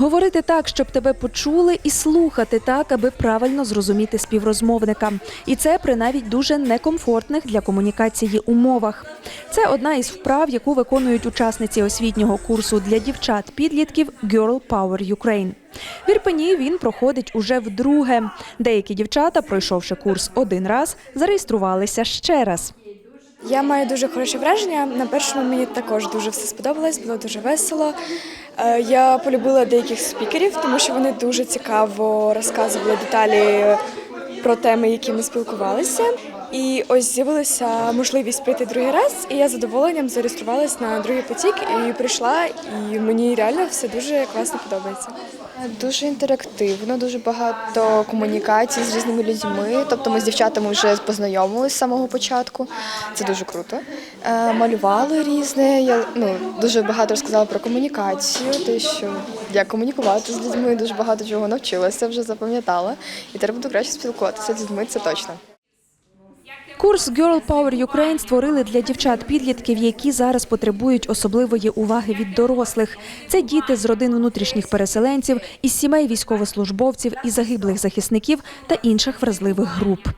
Говорити так, щоб тебе почули, і слухати так, аби правильно зрозуміти співрозмовника. І це при навіть дуже некомфортних для комунікації умовах. Це одна із вправ, яку виконують учасниці освітнього курсу для дівчат-підлітків Girl Power Ukraine. В Ірпені він проходить уже вдруге. Деякі дівчата, пройшовши курс один раз, зареєструвалися ще раз. Я маю дуже хороше враження. На першому мені також дуже все сподобалось, було дуже весело. Е, Я полюбила деяких спікерів, тому що вони дуже цікаво розказували деталі про теми, які ми спілкувалися. І ось з'явилася можливість прийти другий раз, і я з задоволенням зареєструвалась на другий потік і прийшла. І мені реально все дуже класно подобається. Дуже інтерактивно, дуже багато комунікацій з різними людьми. Тобто ми з дівчатами вже познайомилися з самого початку. Це дуже круто. Е, малювали різне. Я ну, дуже багато розказала про комунікацію, те, що як комунікувати з людьми, дуже багато чого навчилася, вже запам'ятала. І тепер буду краще спілкуватися з людьми, це точно. Курс Girl Power Ukraine створили для дівчат-підлітків, які зараз потребують особливої уваги від дорослих. Це діти з родин внутрішніх переселенців, із сімей військовослужбовців і загиблих захисників та інших вразливих груп.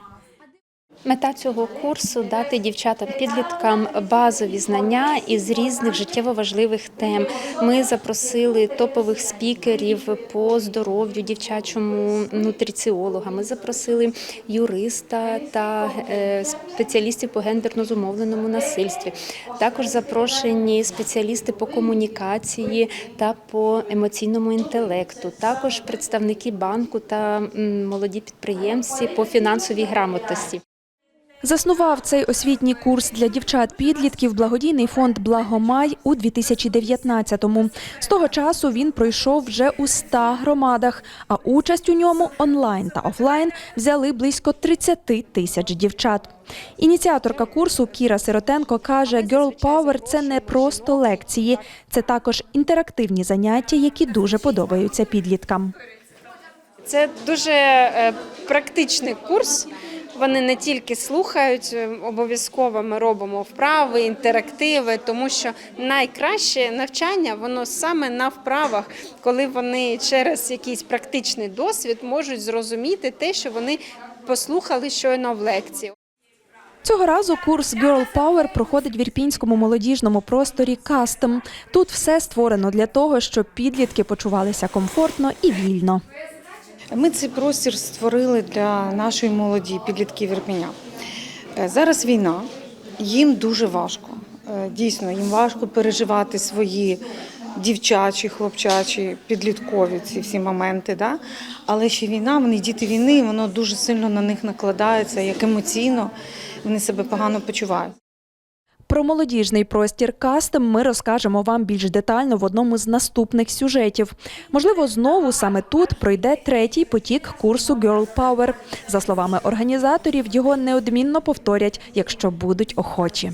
Мета цього курсу дати дівчатам-підліткам базові знання із різних життєво важливих тем. Ми запросили топових спікерів по здоров'ю, дівчачому нутриціолога. Ми запросили юриста та е, спеціалістів по гендерно зумовленому насильстві. Також запрошені спеціалісти по комунікації та по емоційному інтелекту. Також представники банку та молоді підприємці по фінансовій грамотності. Заснував цей освітній курс для дівчат-підлітків благодійний фонд Благомай у 2019-му. З того часу він пройшов вже у 100 громадах, а участь у ньому онлайн та офлайн взяли близько 30 тисяч дівчат. Ініціаторка курсу Кіра Сиротенко каже, Girl Power – це не просто лекції, це також інтерактивні заняття, які дуже подобаються підліткам. Це дуже е, практичний курс. Вони не тільки слухають, е, обов'язково ми робимо вправи, інтерактиви, тому що найкраще навчання воно саме на вправах, коли вони через якийсь практичний досвід можуть зрозуміти те, що вони послухали щойно в лекції. Цього разу курс Girl Power проходить в ірпінському молодіжному просторі Кастом. Тут все створено для того, щоб підлітки почувалися комфортно і вільно. Ми цей простір створили для нашої молоді підлітків Ірпеня. Е, Зараз війна, їм дуже важко. Е, Дійсно, їм важко переживати свої дівчачі, хлопчачі, підліткові ці всі моменти. Да? Але ще війна, вони діти війни, воно дуже сильно на них накладається, як емоційно вони себе погано почувають. Про молодіжний простір кастом ми розкажемо вам більш детально в одному з наступних сюжетів. Можливо, знову саме тут пройде третій потік курсу Girl Power. За словами організаторів, його неодмінно повторять, якщо будуть охочі.